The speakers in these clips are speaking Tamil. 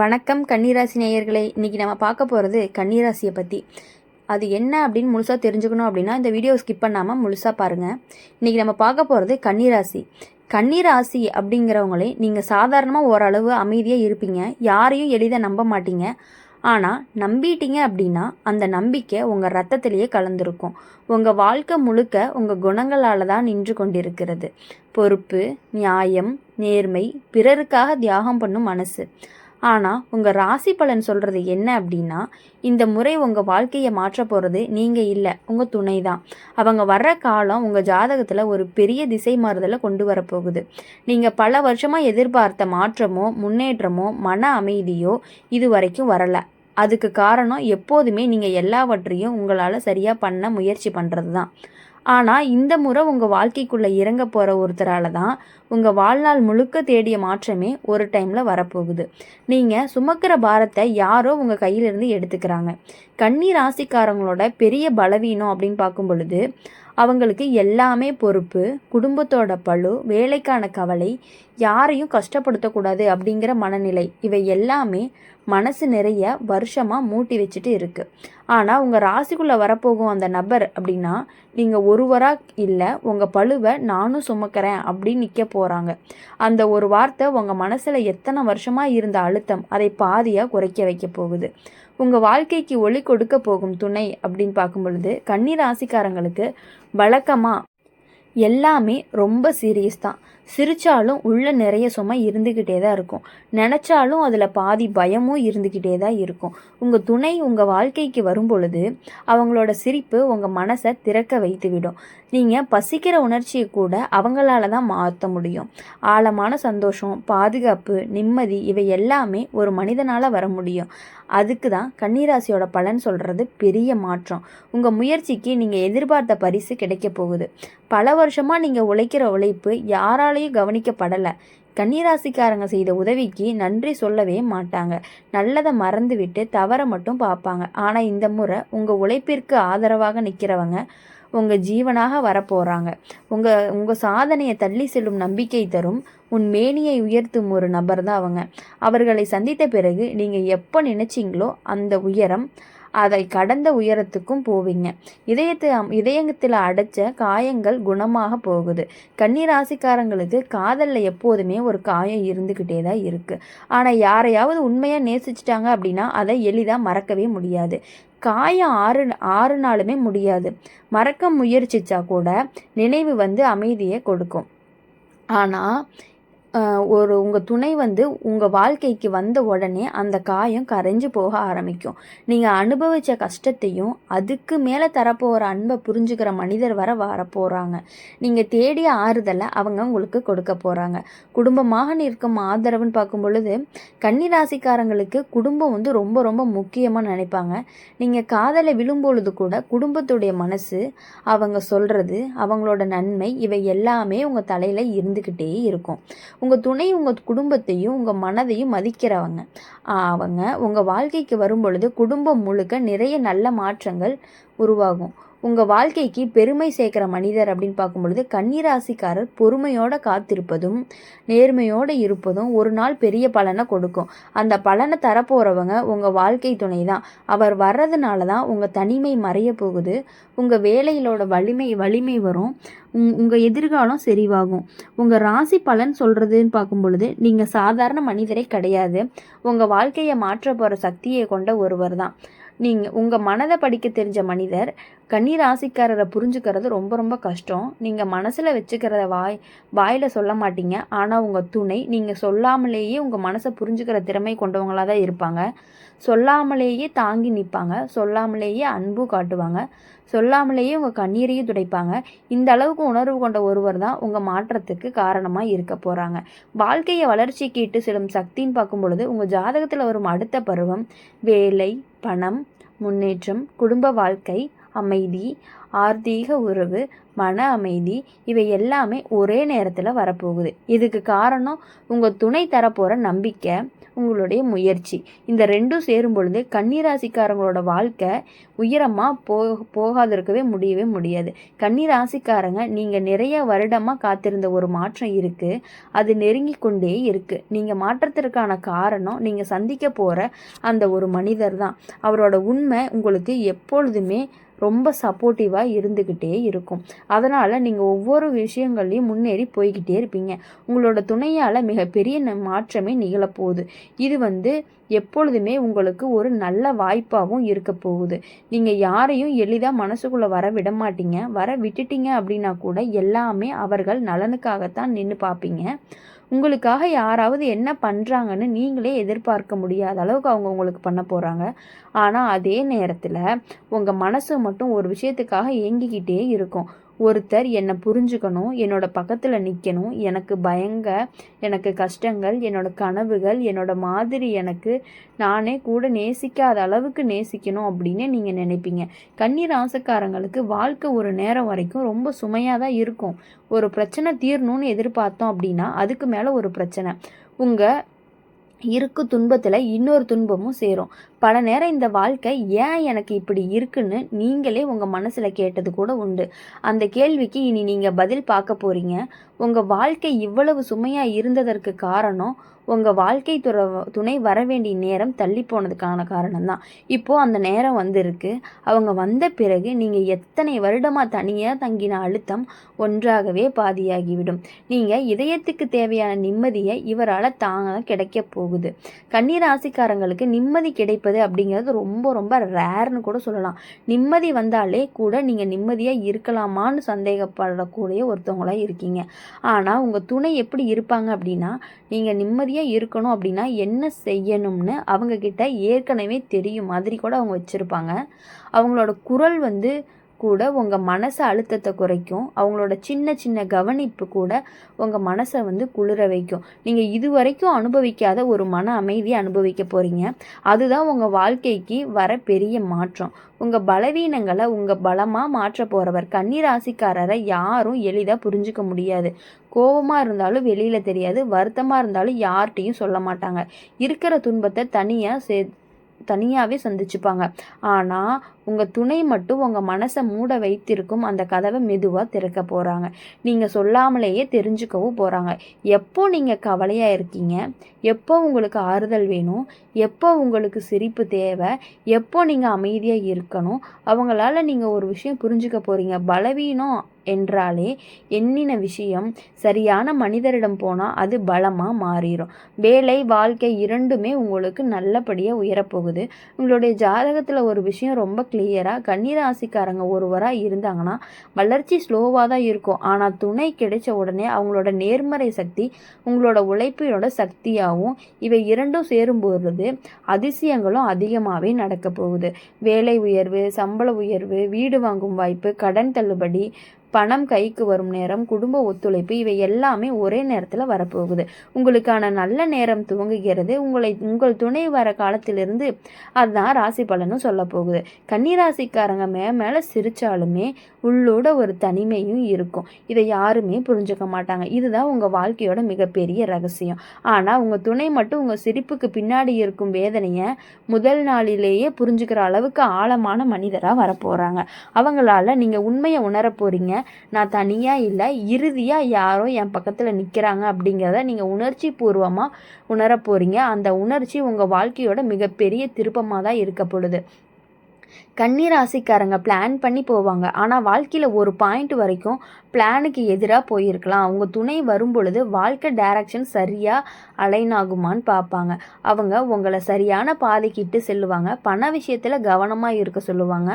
வணக்கம் கன்னிராசி நேயர்களே. இன்றைக்கி நம்ம பார்க்க போகிறது கன்னிராசியை பற்றி அது என்ன அப்படின்னு முழுசாக தெரிஞ்சுக்கணும் அப்படின்னா இந்த வீடியோ ஸ்கிப் பண்ணாமல் முழுசாக பாருங்கள் இன்றைக்கி நம்ம பார்க்க போகிறது கன்னிராசி. கன்னிராசி அப்படிங்கிறவங்களே நீங்கள் சாதாரணமாக ஓரளவு அமைதியாக இருப்பீங்க. யாரையும் எளிதாக நம்ப மாட்டீங்க. ஆனால் நம்பிட்டீங்க அப்படின்னா அந்த நம்பிக்கை உங்கள் ரத்தத்திலேயே கலந்துருக்கும். உங்கள் வாழ்க்கை முழுக்க உங்கள் குணங்களால் தான் நின்று கொண்டிருக்கிறது. பொறுப்பு நியாயம் நேர்மை பிறருக்காக தியாகம் பண்ணும் மனசு. ஆனால் உங்கள் ராசி பலன் சொல்கிறது என்ன அப்படின்னா இந்த முறை உங்கள் வாழ்க்கையை மாற்ற போகிறது நீங்கள் இல்லை உங்கள் துணை தான் அவங்க வர்ற காலம் உங்கள் ஜாதகத்தில் ஒரு பெரிய திசை மாறுதலை கொண்டு வரப்போகுது நீங்கள் பல வருஷமாக எதிர்பார்த்த மாற்றமோ முன்னேற்றமோ மன அமைதியோ இது வரைக்கும் வரலை. அதுக்கு காரணம் எப்போதுமே நீங்கள் எல்லாவற்றையும் உங்களால் சரியாக பண்ண முயற்சி பண்ணுறது தான் ஆனால் இந்த முறை உங்கள் வாழ்க்கைக்குள்ளே இறங்க போகிற ஒருத்தரால் தான் உங்கள் வாழ்நாள் முழுக்க தேடிய மாற்றமே ஒரு டைமில் வரப்போகுது. நீங்கள் சுமக்கிற பாரத்தை யாரோ உங்கள் கையிலிருந்து எடுத்துக்கிறாங்க. கன்னி ராசிக்காரங்களோட பெரிய பலவீனம் அப்படின்னு பார்க்கும் பொழுது அவங்களுக்கு எல்லாமே பொறுப்பு குடும்பத்தோட பழு வேலைக்கான கவலை யாரையும் கஷ்டப்படுத்தக்கூடாது அப்படிங்கிற மனநிலை இவை எல்லாமே மனசு நிறைய வருஷமாக மூட்டி வச்சுட்டு இருக்குது ஆனால் உங்கள் ராசிக்குள்ளே வரப்போகும் அந்த நபர் அப்படின்னா நீங்கள் ஒருவராக இல்லை உங்கள் பழுவை நானும் சுமக்கிறேன் அப்படின்னு நிற்க போகிறாங்க அந்த ஒரு வார்த்தை உங்கள் மனசில் எத்தனை வருஷமாக இருந்த அழுத்தம் அதை பாதியாக குறைக்க வைக்க போகுது. உங்கள் வாழ்க்கைக்கு ஒளி கொடுக்க போகும் துணை அப்படின்னு பார்க்கும் பொழுது கன்னி ராசிக்காரங்களுக்கு வழக்கமாக எல்லாமே ரொம்ப சீரியஸ் தான். சிரித்தாலும் உள்ள நிறைய சுமை இருந்துக்கிட்டே தான் இருக்கும். நினச்சாலும் அதில் பாதி பயமும் இருந்துக்கிட்டே தான் இருக்கும். உங்கள் துணை உங்கள் வாழ்க்கைக்கு வரும் பொழுது அவங்களோட சிரிப்பு உங்கள் மனசை திறக்க வைத்து விடும் நீங்கள் பசிக்கிற உணர்ச்சியை கூட அவங்களால தான் மாற்ற முடியும். ஆழமான சந்தோஷம் பாதுகாப்பு நிம்மதி இவை எல்லாமே ஒரு மனிதனால் வர முடியும். அதுக்கு தான் கன்னிராசியோட பலன் சொல்கிறது பெரிய மாற்றம். உங்கள் முயற்சிக்கு நீங்கள் எதிர்பார்த்த பரிசு கிடைக்க போகுது. பல வருஷமாக நீங்கள் உழைக்கிற உழைப்பு யாராலையும் கவனிக்கப்படலை. கன்னிராசிக்காரங்க செய்த உதவிக்கு நன்றி சொல்லவே மாட்டாங்க. நல்லதை மறந்துவிட்டு தவறை மட்டும் பார்ப்பாங்க. ஆனால் இந்த முறை உங்கள் உழைப்பிற்கு ஆதரவாக நிற்கிறவங்க உங்கள் ஜீவனாக வரப்போகிறாங்க உங்கள் உங்கள் சாதனையை தள்ளி செல்லும் நம்பிக்கை தரும். உன் மேனியை உயர்த்தும் ஒரு நபர் தான் அவங்க. அவர்களை சந்தித்த பிறகு நீங்கள் எப்போ நினச்சிங்களோ அந்த உயரம் அதை கடந்த உயரத்துக்கும் போவீங்க. இதயத்தை இதயத்தில் அடைச்ச காயங்கள் குணமாக போகுது. கன்னிராசிக்காரங்களுக்கு காதலில் எப்போதுமே ஒரு காயம் இருந்துக்கிட்டே தான் இருக்குது ஆனால் யாரையாவது உண்மையாக நேசிச்சிட்டாங்க அப்படின்னா அதை எளிதாக மறக்கவே முடியாது. காயம் ஆறு ஆறு நாளுமே முடியாது. மறக்க முயற்சிச்சா கூட நினைவு வந்து அமைதியை கொடுக்கும். ஆனால் ஒரு உங்கள் துணை வந்து உங்கள் வாழ்க்கைக்கு வந்த உடனே அந்த காயம் கரைஞ்சு போக ஆரம்பிக்கும். நீங்கள் அனுபவித்த கஷ்டத்தையும் அதுக்கு மேலே தரப்போகிற அன்பை புரிஞ்சுக்கிற மனிதர் வர வர போகிறாங்க நீங்கள் தேடிய ஆறுதலை அவங்க உங்களுக்கு கொடுக்க போகிறாங்க குடும்பமாக நிற்கும் ஆதரவுன்னு பார்க்கும் பொழுது கன்னிராசிக்காரங்களுக்கு குடும்பம் வந்து ரொம்ப ரொம்ப முக்கியமாக நினைப்பாங்க. நீங்கள் காதலை விழும்பொழுது கூட குடும்பத்துடைய மனசு அவங்க சொல்கிறது அவங்களோட நன்மை இவை எல்லாமே உங்கள் தலையில் இருந்துக்கிட்டே இருக்கும். உங்கள் துணை உங்கள் குடும்பத்தையும் உங்கள் மனதையும் மதிக்கிறவங்க. அவங்க உங்கள் வாழ்க்கைக்கு வரும் பொழுது குடும்பம் முழுக்க நிறைய நல்ல மாற்றங்கள் உருவாகும். உங்கள் வாழ்க்கைக்கு பெருமை சேர்க்குற மனிதர் அப்படின்னு பார்க்கும்பொழுது கன்னிராசிக்காரர் பொறுமையோடு காத்திருப்பதும் நேர்மையோடு இருப்பதும் ஒரு நாள் பெரிய பலனை கொடுக்கும். அந்த பலனை தரப்போகிறவங்க உங்கள் வாழ்க்கை துணை தான் அவர் வர்றதுனால தான் உங்கள் தனிமை மறைய போகுது. உங்கள் வேலையிலோட வலிமை வலிமை வரும். உங் உங்கள் எதிர்காலம் செறிவாகும். உங்கள் ராசி பலன் சொல்கிறதுன்னு பார்க்கும் பொழுது நீங்கள் சாதாரண மனிதரே கிடையாது. உங்கள் வாழ்க்கையை மாற்ற போகிற சக்தியை கொண்ட ஒருவர் தான் நீங்கள் உங்கள் மனதை படிக்க தெரிஞ்ச மனிதர் கன்னி ராசிக்காரரை புரிஞ்சுக்கிறது ரொம்ப ரொம்ப கஷ்டம். நீங்கள் மனசில் வச்சுக்கிறத வாய் வாயில் சொல்ல மாட்டீங்க. ஆனால் உங்கள் துணை நீங்கள் சொல்லாமலேயே உங்கள் மனசை புரிஞ்சுக்கிற திறமை கொண்டவங்களாக தான் இருப்பாங்க. சொல்லாமலேயே தாங்கி நிற்பாங்க சொல்லாமலேயே அன்பு காட்டுவாங்க. சொல்லாமலேயே உங்கள் கண்ணீரையும் துடைப்பாங்க. இந்த அளவுக்கு உணர்வு கொண்ட ஒருவர் தான் உங்கள் மாற்றத்துக்கு காரணமாக இருக்க போகிறாங்க வாழ்க்கையை வளர்ச்சிக்கு இட்டு செல்லும் சக்தின்னு பார்க்கும் பொழுது உங்கள் ஜாதகத்தில் வரும் அடுத்த பருவம் வேலை பணம் முன்னேற்றம் குடும்ப வாழ்க்கை அமைதி ஆர்த்தீக உறவு மன அமைதி இவை எல்லாமே ஒரே நேரத்தில் வரப்போகுது. இதுக்கு காரணம் உங்கள் துணை தரப்போகிற நம்பிக்கை உங்களுடைய முயற்சி. இந்த ரெண்டும் சேரும் பொழுது கன்னிராசிக்காரங்களோட வாழ்க்கை உயரமாக போ போகாதிருக்கவே முடியவே முடியாது. கன்னிராசிக்காரங்க நீங்கள் நிறைய வருடமாக காத்திருந்த ஒரு மாற்றம் இருக்குது அது நெருங்கி கொண்டே இருக்குது நீங்கள் மாற்றத்திற்கான காரணம் நீங்கள் சந்திக்க போகிற அந்த ஒரு மனிதர் தான் அவரோட உண்மை உங்களுக்கு எப்பொழுதுமே ரொம்ப சப்போர்ட்டிவாக இருந்துக்கிட்டே இருக்கும். அதனால் நீங்கள் ஒவ்வொரு விஷயங்கள்லையும் முன்னேறி போய்கிட்டே இருப்பீங்க. உங்களோட துணையால் மிகப்பெரிய ந- மாற்றமே நிகழப்போகுது. இது வந்து எப்பொழுதுமே உங்களுக்கு ஒரு நல்ல வாய்ப்பாகவும் இருக்க போகுது. நீங்கள் யாரையும் எளிதாக மனசுக்குள்ளே வர விட மாட்டீங்க. வர விட்டுட்டீங்க அப்படின்னா கூட எல்லாமே அவர்கள் நலனுக்காகத்தான் நின்று பார்ப்பீங்க. உங்களுக்காக யாராவது என்ன பண்ணுறாங்கன்னு நீங்களே எதிர்பார்க்க முடியாத அளவுக்கு அவங்க உங்களுக்கு பண்ண போகிறாங்க ஆனால் அதே நேரத்தில் உங்கள் மனசு மட்டும் ஒரு விஷயத்துக்காக ஏங்கிக்கிட்டே இருக்கும். ஒருத்தர் என்னை புரிஞ்சுக்கணும் என்னோட பக்கத்தில் நிற்கணும் எனக்கு பயங்க எனக்கு கஷ்டங்கள் என்னோட கனவுகள் என்னோட மாதிரி எனக்கு நானே கூட நேசிக்காத அளவுக்கு நேசிக்கணும் அப்படின்னு நீங்கள் நினைப்பீங்க. கண்ணீர் ஆசைக்காரங்களுக்கு வாழ்க்கை ஒரு நேரம் வரைக்கும் ரொம்ப சுமையாக தான் இருக்கும். ஒரு பிரச்சனை தீரணும்னு எதிர்பார்த்தோம் அப்படின்னா அதுக்கு மேலே ஒரு பிரச்சனை. உங்கள் இருக்கு துன்பத்தில் இன்னொரு துன்பமும் சேரும். பல நேரம் இந்த வாழ்க்கை ஏன் எனக்கு இப்படி இருக்குன்னு நீங்களே உங்கள் மனசில் கேட்டது கூட உண்டு. அந்த கேள்விக்கு இனி நீங்கள் பதில் பார்க்க போகிறீங்க உங்கள் வாழ்க்கை இவ்வளவு சுமையாக இருந்ததற்கு காரணம் உங்கள் வாழ்க்கை துற துணை வர வேண்டிய நேரம் தள்ளி போனதுக்கான காரணம் தான் இப்போது அந்த நேரம் வந்திருக்கு. அவங்க வந்த பிறகு நீங்கள் எத்தனை வருடமாக தனியாக தங்கின அழுத்தம் ஒன்றாகவே பாதியாகிவிடும். நீங்கள் இதயத்துக்கு தேவையான நிம்மதியை இவரால் தாங்க கிடைக்க போகுது. கன்னிராசிக்காரங்களுக்கு நிம்மதி கிடைப்பது அப்படிங்கிறது ரொம்ப ரொம்ப ரேர்னு கூட சொல்லலாம். நிம்மதி வந்தாலே கூட நீங்கள் நிம்மதியாக இருக்கலாமான்னு சந்தேகப்படக்கூடிய ஒருத்தவங்களாக இருக்கீங்க. ஆனால் உங்கள் துணை எப்படி இருப்பாங்க அப்படின்னா நீங்கள் நிம்மதி நிம்மதியாக இருக்கணும் அப்படின்னா என்ன செய்யணும்னு அவங்கக்கிட்ட ஏற்கனவே தெரியும். மாதிரி கூட அவங்க வச்சுருப்பாங்க. அவங்களோட குரல் வந்து கூட உங்கள் மனச அழுத்தத்தை குறைக்கும். அவங்களோட சின்ன சின்ன கவனிப்பு கூட உங்கள் மனசை வந்து குளிர வைக்கும். நீங்கள் இது வரைக்கும் அனுபவிக்காத ஒரு மன அமைதியை அனுபவிக்க போகிறீங்க அதுதான் உங்கள் வாழ்க்கைக்கு வர பெரிய மாற்றம். உங்கள் பலவீனங்களை உங்கள் பலமாக மாற்ற போகிறவர் கன்னிராசிக்காரரை யாரும் எளிதாக புரிஞ்சுக்க முடியாது. கோபமாக இருந்தாலும் வெளியில் தெரியாது. வருத்தமாக இருந்தாலும் யார்கிட்டையும் சொல்ல மாட்டாங்க. இருக்கிற துன்பத்தை தனியாக சே தனியாகவே சந்திச்சுப்பாங்க. ஆனால் உங்கள் துணை மட்டும் உங்கள் மனசை மூட வைத்திருக்கும் அந்த கதவை மெதுவாக திறக்க போகிறாங்க நீங்கள் சொல்லாமலேயே தெரிஞ்சுக்கவும் போகிறாங்க எப்போ நீங்கள் கவலையாக இருக்கீங்க? எப்போ உங்களுக்கு ஆறுதல் வேணும்? எப்போ உங்களுக்கு சிரிப்பு தேவை? எப்போ நீங்கள் அமைதியாக இருக்கணும்? அவங்களால நீங்கள் ஒரு விஷயம் புரிஞ்சுக்க போகிறீங்க பலவீனம் என்றாலே எண்ணின விஷயம் சரியான மனிதரிடம் போனால் அது பலமாக மாறிடும் வேலை வாழ்க்கை இரண்டுமே உங்களுக்கு நல்லபடியாக உயரப்போகுது. உங்களுடைய ஜாதகத்தில் ஒரு விஷயம் ரொம்ப கிளியராக கன்னிராசிக்காரங்க ஒருவராக இருந்தாங்கன்னா வளர்ச்சி ஸ்லோவாக தான் இருக்கும். ஆனால் துணை கிடைச்ச உடனே அவங்களோட நேர்மறை சக்தி உங்களோட உழைப்பினோட சக்தியாகவும் இவை இரண்டும் சேரும் பொழுது அதிசயங்களும் அதிகமாகவே நடக்க போகுது. வேலை உயர்வு சம்பள உயர்வு வீடு வாங்கும் வாய்ப்பு கடன் தள்ளுபடி பணம் கைக்கு வரும் நேரம் குடும்ப ஒத்துழைப்பு இவை எல்லாமே ஒரே நேரத்தில் வரப்போகுது. உங்களுக்கான நல்ல நேரம் துவங்குகிறது. உங்களை உங்கள் துணை வர காலத்திலிருந்து அதுதான் ராசி பலனும் சொல்ல போகுது கன்னிராசிக்காரங்க மே மேலே சிரித்தாலுமே உள்ளோட ஒரு தனிமையும் இருக்கும். இதை யாருமே புரிஞ்சுக்க மாட்டாங்க. இதுதான் உங்கள் வாழ்க்கையோட மிகப்பெரிய ரகசியம். ஆனால் உங்கள் துணை மட்டும் உங்கள் சிரிப்புக்கு பின்னாடி இருக்கும் வேதனையை முதல் நாளிலேயே புரிஞ்சுக்கிற அளவுக்கு ஆழமான மனிதராக வரப்போகிறாங்க அவங்களால நீங்கள் உண்மையை உணர போகிறீங்க நான் தனியாக இல்லை இறுதியாக யாரோ என் பக்கத்தில் நிற்கிறாங்க அப்படிங்கிறத நீங்கள் உணர்ச்சி பூர்வமாக உணர போகிறீங்க அந்த உணர்ச்சி உங்கள் வாழ்க்கையோட மிகப்பெரிய திருப்பமாக தான் இருக்க பொழுது கன்னிராசிக்காரங்க பிளான் பண்ணி போவாங்க. ஆனால் வாழ்க்கையில் ஒரு பாயிண்ட் வரைக்கும் பிளானுக்கு எதிராக போயிருக்கலாம். அவங்க துணை வரும்பொழுது வாழ்க்கை டைரக்ஷன் சரியாக அலைன் ஆகுமான்னு பார்ப்பாங்க. அவங்க உங்களை சரியான பாதைக்கிட்டு செல்லுவாங்க. பண விஷயத்தில் கவனமாக இருக்க சொல்லுவாங்க.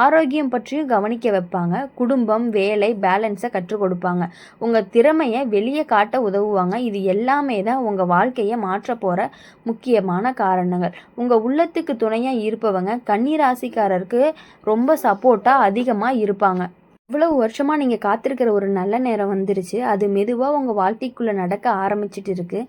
ஆரோக்கியம் பற்றியும் கவனிக்க வைப்பாங்க. குடும்பம் வேலை பேலன்ஸை கற்றுக் கொடுப்பாங்க. உங்கள் திறமையை வெளியே காட்ட உதவுவாங்க. இது எல்லாமே தான் உங்கள் வாழ்க்கையை மாற்ற போகிற முக்கியமான காரணங்கள். உங்கள் உள்ளத்துக்கு துணையாக இருப்பவங்க கன்னிராசிக்கார வேலைக்காரருக்கு ரொம்ப சப்போர்ட்டாக அதிகமாக இருப்பாங்க. இவ்வளவு வருஷமாக நீங்கள் காத்திருக்கிற ஒரு நல்ல நேரம் வந்துருச்சு. அது மெதுவாக உங்கள் வாழ்க்கைக்குள்ளே நடக்க ஆரம்பிச்சிட்டு இருக்கு.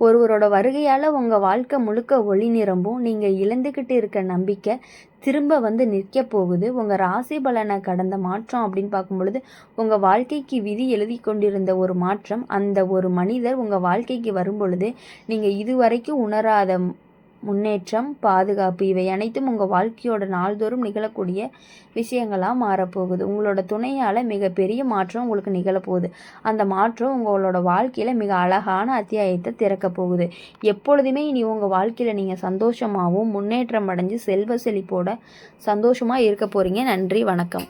ஒருவரோட வருகையால் உங்கள் வாழ்க்கை முழுக்க ஒளி நிரம்பும். நீங்கள் இழந்துக்கிட்டு இருக்க நம்பிக்கை திரும்ப வந்து நிற்க போகுது. உங்கள் ராசி பலனை கடந்த மாற்றம் அப்படின்னு பார்க்கும்பொழுது உங்கள் வாழ்க்கைக்கு விதி எழுதி கொண்டிருந்த ஒரு மாற்றம். அந்த ஒரு மனிதர் உங்கள் வாழ்க்கைக்கு வரும்பொழுது நீங்கள் இதுவரைக்கும் உணராத முன்னேற்றம் பாதுகாப்பு இவை அனைத்தும் உங்கள் வாழ்க்கையோட நாள்தோறும் நிகழக்கூடிய விஷயங்களாக மாறப்போகுது. உங்களோட துணையால் மிகப்பெரிய மாற்றம் உங்களுக்கு நிகழப்போகுது. அந்த மாற்றம் உங்களோட வாழ்க்கையில் மிக அழகான அத்தியாயத்தை திறக்க போகுது. எப்பொழுதுமே இனி உங்கள் வாழ்க்கையில் நீங்கள் சந்தோஷமாகவும் முன்னேற்றம் அடைஞ்சு செல்வ செழிப்போட சந்தோஷமாக இருக்க போகிறீங்க நன்றி வணக்கம்.